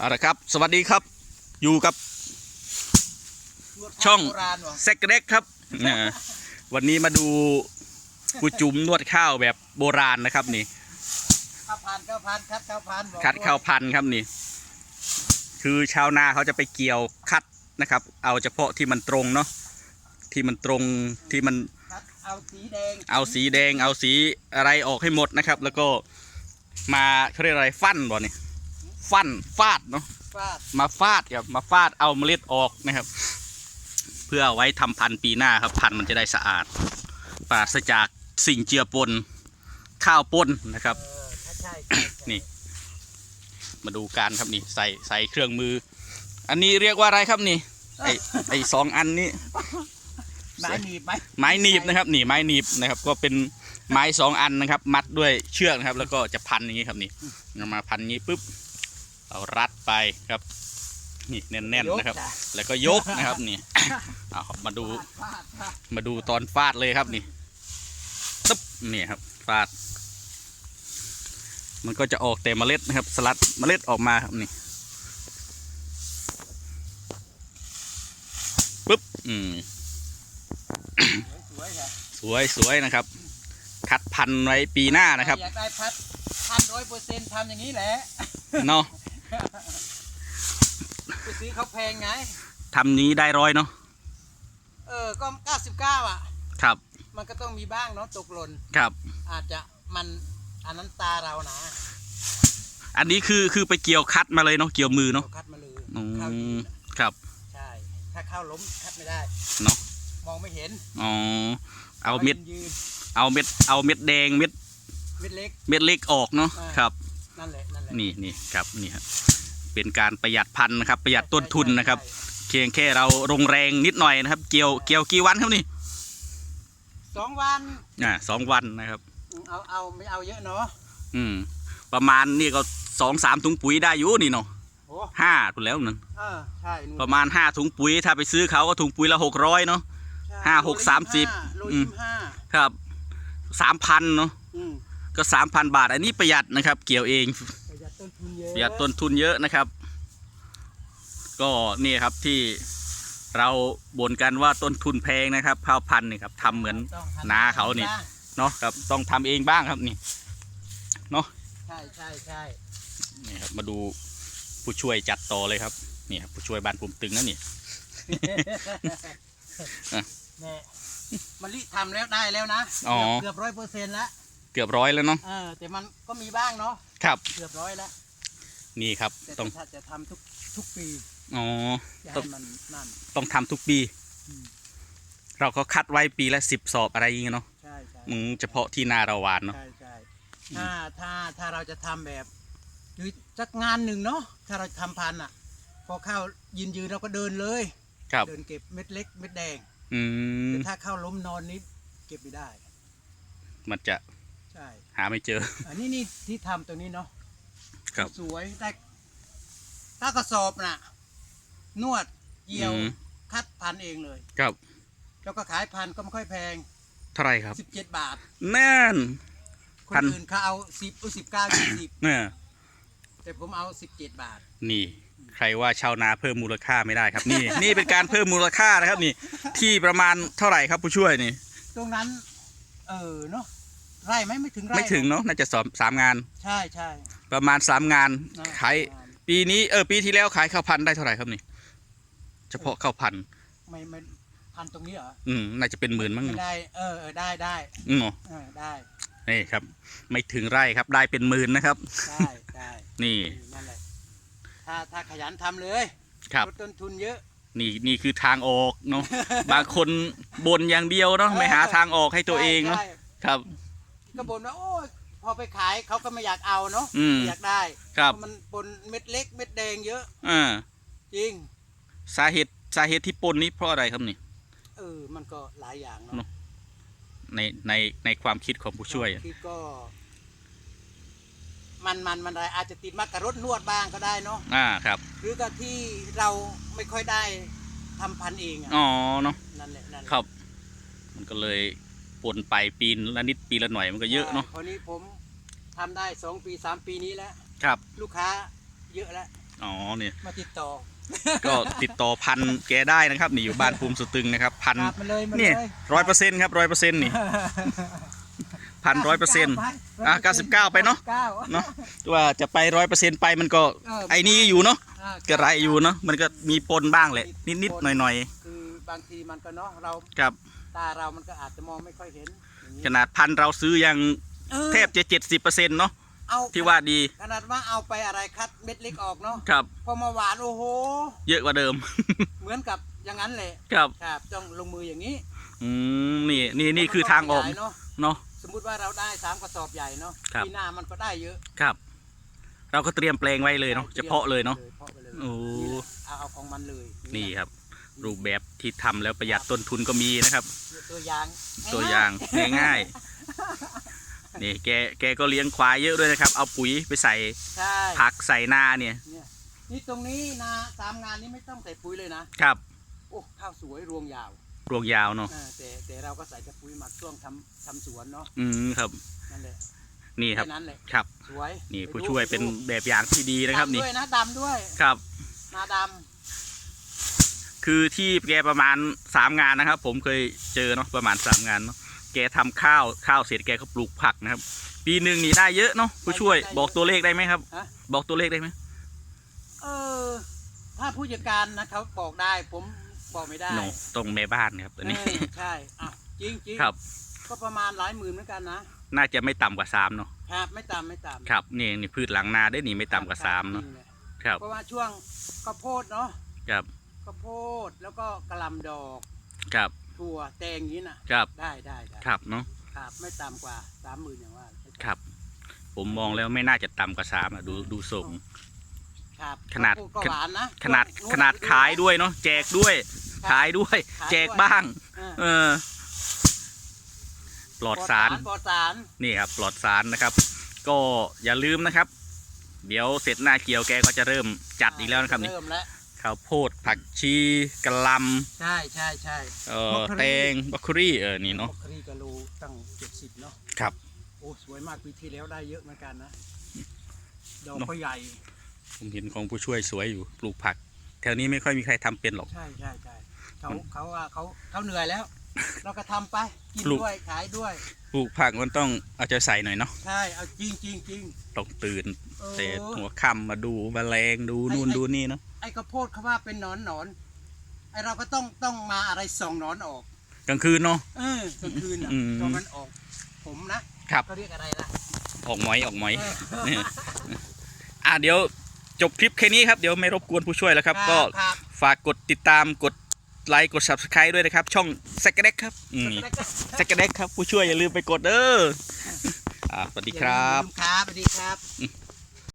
เอาละครับ สวัสดีครับ อยู่กับ ช่องโบราณวะเซ็กเด็กครับนะวันนี้มาดูกูจุ๋มนวดข้าวแบบโบราณนะครับนี่ข้าวพันข้าวพันคัดข้าวพันบอกคัดข้าวพันธุ์ครับนี่ คือชาวนาเขาจะไปเกี่ยวคัดนะครับ เอาเฉพาะที่มันตรงเนาะที่มันตรงที่มันคัดเอาสีแดงเอาสีแดงเอาสีอะไรออกให้หมดนะครับ แล้วก็มาเขาเรียกอะไรฟันบ่เนี่ย ฟันฟาดเนาะฟาดมาฟาดครับมาฟาดเอาเมล็ดออกนะครับ เพื่อเอาไว้ทำพันธุ์ปีหน้าครับ พันธุ์มันจะได้สะอาด ปราศจากสิ่งเจือปนข้าวปนนะครับเออถ้าใช่ใช่ใช่นี่มาดูการครับนี่ใส่ใส่เครื่องมือ อันนี้เรียกว่าอะไรครับนี่ไอไอสองอันนี้ไม้หนีบไหมไม้หนีบนะครับนี่ไม้หนีบนะครับ ก็เป็นไม้สองอันนะครับ มัดด้วยเชือกนะครับ แล้วก็จะพันอย่างนี้ครับนี่เอามาพันอย่างนี้ปุ๊บ เอารัดไปครับนี่แน่นๆนะครับยกจ้แล้วก็ยกนะครับนี่เอาครับมาดูฟาดฟาดมาดูตอนฟาดเลยครับนี่ตึ๊บนี่ครับฟาด มันก็จะออกแต่เมล็ดนะครับ สลัดเมล็ดออกมาครับนี่ปุ๊บอืมสวยๆค่ะสวยสวยนะครับ คัดพันธุ์ไว้ปีหน้านะครับอยากได้พัดพันร้อยเปอร์เซ็นต์ทำอย่างนี้แหละเนาะ ไปซื้อเขาแพงไง ทำนี้ได้ร้อยเนาะ เออ ก็99อะ ครับ มันก็ต้องมีบ้างเนาะตกหล่น ครับ อาจจะมันอันนั้นตาเรานะอันนี้คือคือไปเกี่ยวคัดมาเลยเนาะ เกี่ยวมือเนาะคัดมาเลยอืเข้ายืมนอะครับ ใช่ ถ้าเข้าล้มคัดไม่ได้เนาะ มองไม่เห็นอ๋อ เอาเม็ด ยืนเอาเม็ด เอาเม็ดแดง เม็ดเม็ดเล็ก เม็ดเล็กออกเนาะอ่าครับ นั่นแหละ นั่นแหละนี่นี่ครับนี่ครับเป็นการประหยัดพันธุ์นะครับ ประหยัดต้นทุนนะครับใช่เพียงแค่เราลงแรงนิดหน่อยนะครับ เกี่ยวเกี่ยวกี่วันครับนี่สองวันอ่าสองวันนะครับ เอาเอาไม่เอาเยอะเนาะอืม ประมาณนี่ก็สองสามถุงปุ๋ยได้อยู่นี่เนาะโอ้ห้าถูกแล้วนั่นเออใช่นู่นประมาณห้าถุงปุ๋ยถ้าไปซื้อเขาก็ถุงปุ๋ยละหกร้อยเนาะใช่ห้าหกสามสิบโลอืยี่มสิบห้าครับสามพันเนาะอืมก็สามพันบาท อันนี้ประหยัดนะครับ เกี่ยวเองประหยัดต้น ทุนเยอะประหยัดต้นทุนเยอะนะครับ ก็นี่ครับที่เราบ่นกันว่าต้นทุนแพงนะครับข้าวพันธุ์นี่ครับทำเหมือนต้องทำนาเขานี่บ้งเนาะครับต้องทำเองบ้างครับนี่ใช่ใช่ใช่นี่ครับมาดูผู้ช่วยจัดต่อเลยครับนี่ครับผู้ช่วยบ้านปุ่มตึงนั่นนี่แน่มะลิทำแล้วได้แล้วนะอ๋อ เกือบร้อยเปอร์เซ็นต์แล้วเกือบร้อยแล้วเนาะเออแต่มันก็มีบ้างเนาะครับ เกือบร้อยแล้ว นี่ครับแต่ต้องถ้าจะทำทุกทุกปีอ๋อ อย่าต้อง ให้มันนั่นต้องทำทุกปี อืมเราก็คัดไว้ปีละสิบสอบอะไรอย่างเงี้ยเนาะใช่ใช่อืมเฉพาะที่นาเราหวานเนาะ ใช่ใช่ถ้าถ้าถ้าเราจะทำแบบหรือจักงานหนึ่งเนาะถ้าเราทำพันธุ์อะ พอเข้ายืนยืนเราก็เดินเลย ครับ เดินเก็บเม็ดเล็กเม็ดแดงอืม แต่ถ้าเข้าล้มนอนนิดเก็บไม่ได้ มันจะใช่หาไม่เจอ อันนี้นี่ที่ทำตรงนี้เนาะ ครับ สวยได้ถ้ากระสอบน่ะ นวดเกี่ยว อืม คัดพันเองเลย ครับแล้วก็ขายพันก็ไม่ค่อยแพงเท่าไหรครับ สิบเจ็ดบาทนั่นคนพันอื่นเขาเอาสิบสิบเก้ายี่สิบเนี่ยแต่ผมเอาสิบเจ็ดบาท นี่ ใครว่าชาวนาเพิ่มมูลค่าไม่ได้ครับ นี่ นี่เป็นการเพิ่มมูลค่านะครับ นี่ ที่ประมาณเท่าไหร่ครับผู้ช่วยนี่ ตรงนั้น เออเนาะ ไร่ไหมไม่ถึงไร่ไม่ถึงเนาะน่าจะสองสามงาน ใช่ใช่ประมาณสามงานนะขายปีนี้เออปีที่แล้วขายข้าวพันธุ์ได้เท่าไหร่ครับนี่ เฉพาะข้าวพันธุ์ไม่ไม่พันตรงนี้เหรออืมน่าจะเป็นหมื่นมั้งไม่ได้เออเออได้ได้อืมเออได้นี่ครับ ไม่ถึงไร่ครับได้เป็นหมื่นนะครับได้ได้นี่นั่นแหละถ้าถ้าขยันทำเลยครับลดต้นทุนเยอะนี่นี่คือทางออกเนาะบางคนบ่นอย่างเดียวเนาะไม่หาทางออกให้ตัวเองเนาะใช่ครับ ก็บ่นว่าโอ้ยพอไปขายเขาก็ไม่อยากเอาเนาะอืม ไม่อยากได้ครับเพาะมันปนเม็ดเล็กเม็ดแดงเยอะอ่าจริง สาเหตุสาเหตุที่ปนนี้เพราะอะไรครับนี่ เออ มันก็หลายอย่างเนเนาะอะในในในความคิดของผู้ช่วยอะคือก็ มันมันมันอะไรอาจจะติดมากกับรถนวดบ้างก็ได้เนาะอ่าครับหรือก็ที่เราไม่ค่อยได้ทำพันธุ์เองอะอ๋อเนาะนั่นแหละนั่นแหละครับ มันก็เลย ปนไปปีละนิดปีละหน่อยมันก็เยอะเนาะใช่คราวนี้ผมทำได้สองปีสามปีนี้แล้วครับ ลูกค้าเยอะแล้วอ๋อเนี่ยมาติดต่อก็ติดต่อพันแกได้นะครับนี่อยู่บ้านภูมิสุตึงนะครับพันครับมาเลยมาเลเนี่ยยร้อยเปอร์เซ็นต์ครับร้อยเปอร์เซ็นต์นี่ พันร้อยเปอร์เซ็นต์อะ99ไปเนอะ99เนาะว่าจะไปร้อยเปอร์เซ็นต์ไปมันก็เออ ไอ้นี่อยู่เนาะอ่า กระไรอยู่เนาะมันก็มีปนบ้างแหละนิดๆหน่อยคือบางทีมันก็เนาะเราๆครับ ตาเรามันก็อาจจะมองไม่ค่อยเห็นอย่างนี้ขนาดพันเราซื้อยังออแทบจะเจ็ดสิบเปอร์เซ็นต์เนาะเอาที่ว่าดีขนาดว่าเอาไปอะไรคัดเม็ดเล็กออกเนาะครับ พอมาหวานโอ้โห เยอะกว่าเดิม เหมือนกับอย่างนั้นแหละครับครับต้องลงมืออย่างนี้อืมนี่นี่นี่คือทางออกขยยเนาะเนาะ สมมุติว่าเราได้สามกระสอบใหญ่เนาะครับ ปีหน้ามันก็ได้เยอะครับ เราก็เตรียมแปลงไว้เลยเนาะเฉพาะเลยเนาะเพาะไปเลยโอ้ นี่แหละเอาเอาของมันเลยนี่ครับ รูปแบบที่ทำแล้วประหยัดต้นทุนก็มีนะครับตัวอย่างตัวอย่าง ง่ายๆ นี่แกแกก็เลี้ยงควายเยอะด้วยนะครับ เอาปุ๋ยไปใส่ใช่ผักใส่นาเนี่ยเนี่ยนี่ตรงนี้นาสามงานนี้ไม่ต้องใส่ปุ๋ยเลยนะครับ โอ้ข้าวสวยรวงยาวรวงยาวเนาะเออแต่แต่เราก็ใส่แต่ปุ๋ยหมักช่วงทำทำสวนเนาะอืมครับ นั่นแหละนี่ครับแค่นั้นแหละครับ สวยนี่ไปผู้ดูช่วยไปเป็นดูแบบอย่างที่ดีนะครับดำนี่ด้วยนะดำด้วย ครับ นาด คือที่แกประมาณสามงานนะครับ ผมเคยเจอเนาะประมาณสามงานเนาะแกทำข้าวข้าวเสร็จแกก็ปลูกผักนะครับ ปีหนึ่งนี่ได้เยอะเนาะผู้ช่วยบอกตัวเลขได้ไหมครับำฮะ บอกตัวเลขได้ไหมเออ ถ้าผู้จัดการนะเขาบอกได้ผมบอกไม่ได้โนตรงแม่บ้านครับตัวนี้ เออใช่อะจริงจริงครับ ก็ประมาณหลายหมื่นเหมือนกันนะ น่าจะไม่ต่ำกว่าสามเนาะครับไม่ต่ำไม่ต่ำครับนี่นี่พืชหลังนาได้นี่ไม่ต่ำกว่าสามเนาะจริงแหละครับเพราะว่าช่วงข้าวโพดเนาะครับ ข้าวโพดแล้วก็กระหลำดอก ครับ ถั่วแตงอย่างนี้น่ะครับ ได้ได้ได้ครับเนาะ ครับ ไม่ต่ำกว่าสามหมื่นอย่างว่าไม่ต่ำครับ ผมมองแล้วไม่น่าจะต่ำกว่าสามอะดูดูส่ง ครับขนาด ข้วโพก็หวานนะขนาดช่วงขนาดขายด้วยเนาะแจกด้วย ขายด้วยขายแจกด้วยบ้าง อ่าเออ ปลอดสาร ปลอดสาร นี่ครับ ปลอดสารนะครับ ก็อย่าลืมนะครับ เดี๋ยวเสร็จหน้าเกี่ยวแกก็จะเริ่มจัดอีกแล้วนะครับนี่ เริ่มแล้ว ข้าวโพดผักชีกะหลใช่ใช่ใช่ำเอ่อมะเขือแตงบัคคุรี่เออนี่เนาะมครีกะโลตั้งเจ็ดสิบเนาะครับ โอ้สวยมากปีที่แล้วได้เยอะเหมือนกันนะดอกเนอะก็ใหญ่ผมเห็นของผู้ช่วยสวยอยู่ปลูกผัก แถวนี้ไม่ค่อยมีใครทำเป็นหรอก ใช่ใช่ใช่เขามันเขาว่าเขาเขาเหนื่อยแล้ว เราก็ทำไปกินปลูก ด้วยขายด้วย ปลูกผักมันต้องเอาใจใส่หน่อยเนาะใช่เอาจริงจริงจริงต้องตื่น เออ แต่หัวค่ำมาดูแมลงดูนู่นไอ้ ดูนี่เนาะไอ้ข้าวโพดเขาว่าเป็นหนอนหนอนไอ้เราก็ต้องต้องมาอะไรส่องหนอนออก กลางคืนเนาะ เออกลางคืนอะอืม ตอนมันออก ผมนะครับ เขาเรียกอะไรล่ะออกหมอยออกหมอยเออเนี่ยอะเดี๋ยวจบคลิปแค่นี้ครับ เดี๋ยวไม่รบกวนผู้ช่วยแล้วครับ ก็ครับฝากกดติดตามกด ไลค์กด subscribe ด้วยนะครับ ช่องแซกเด็กครับอืมแซกเด็กครับ ผู้ช่วยอย่าลืมไปกดเด้ออ่าสวัสดีครับอย่าลืมครับสวัสดีครับ